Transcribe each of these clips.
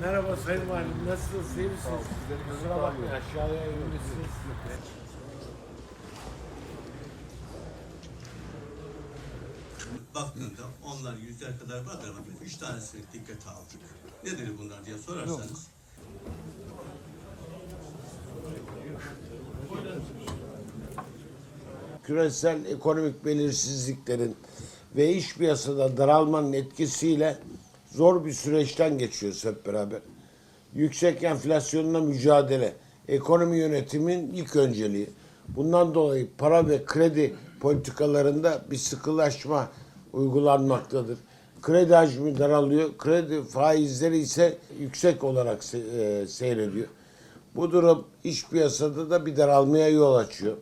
Merhaba Sayın Valim, nasılsınız, iyi misiniz? Kusura bakmayın, aşağıya inmişsiniz. baktığında onlar yüzler kadar vardır ama biz üç tanesini dikkate aldık. Nedir bunlar diye sorarsanız. Küresel ekonomik belirsizliklerin ve iş piyasada daralmanın etkisiyle zor bir süreçten geçiyoruz hep beraber. Yüksek enflasyonla mücadele, ekonomi yönetimin ilk önceliği. Bundan dolayı para ve kredi politikalarında bir sıkılaşma uygulanmaktadır. Kredi hacmi daralıyor, kredi faizleri ise yüksek olarak e, seyrediyor. Bu durum iş piyasada da bir daralmaya yol açıyor.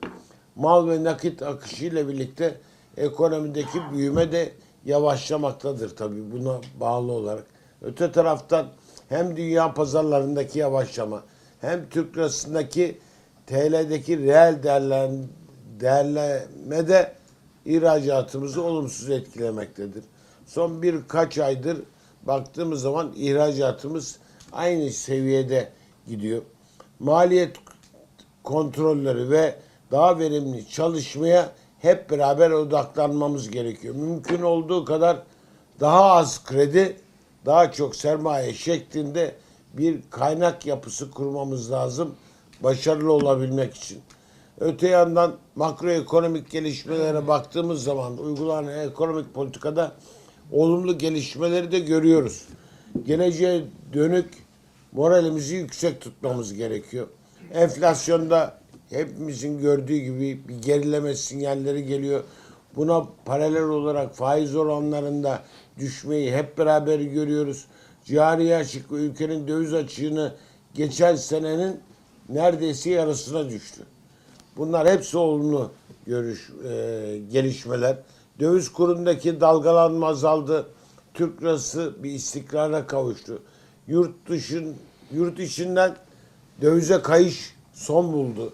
Mal ve nakit akışı ile birlikte ekonomideki büyüme de yavaşlamaktadır tabii buna bağlı olarak. Öte taraftan hem dünya pazarlarındaki yavaşlama hem Türk lirasındaki TL'deki reel değerleme de ihracatımızı olumsuz etkilemektedir. Son birkaç aydır baktığımız zaman ihracatımız aynı seviyede gidiyor. Maliyet kontrolleri ve daha verimli çalışmaya hep beraber odaklanmamız gerekiyor. Mümkün olduğu kadar daha az kredi, daha çok sermaye şeklinde bir kaynak yapısı kurmamız lazım başarılı olabilmek için. Öte yandan makroekonomik gelişmelere baktığımız zaman uygulanan ekonomik politikada olumlu gelişmeleri de görüyoruz. Geleceğe dönük moralimizi yüksek tutmamız gerekiyor. Enflasyonda hepimizin gördüğü gibi bir gerileme sinyalleri geliyor. Buna paralel olarak faiz oranlarında düşmeyi hep beraber görüyoruz. Cari açık ülkenin döviz açığını geçen senenin neredeyse yarısına düştü. Bunlar hepsi olumlu görüş e, gelişmeler. Döviz kurundaki dalgalanma azaldı. Türk lirası bir istikrara kavuştu. Yurt dışın yurt içinden dövize kayış son buldu.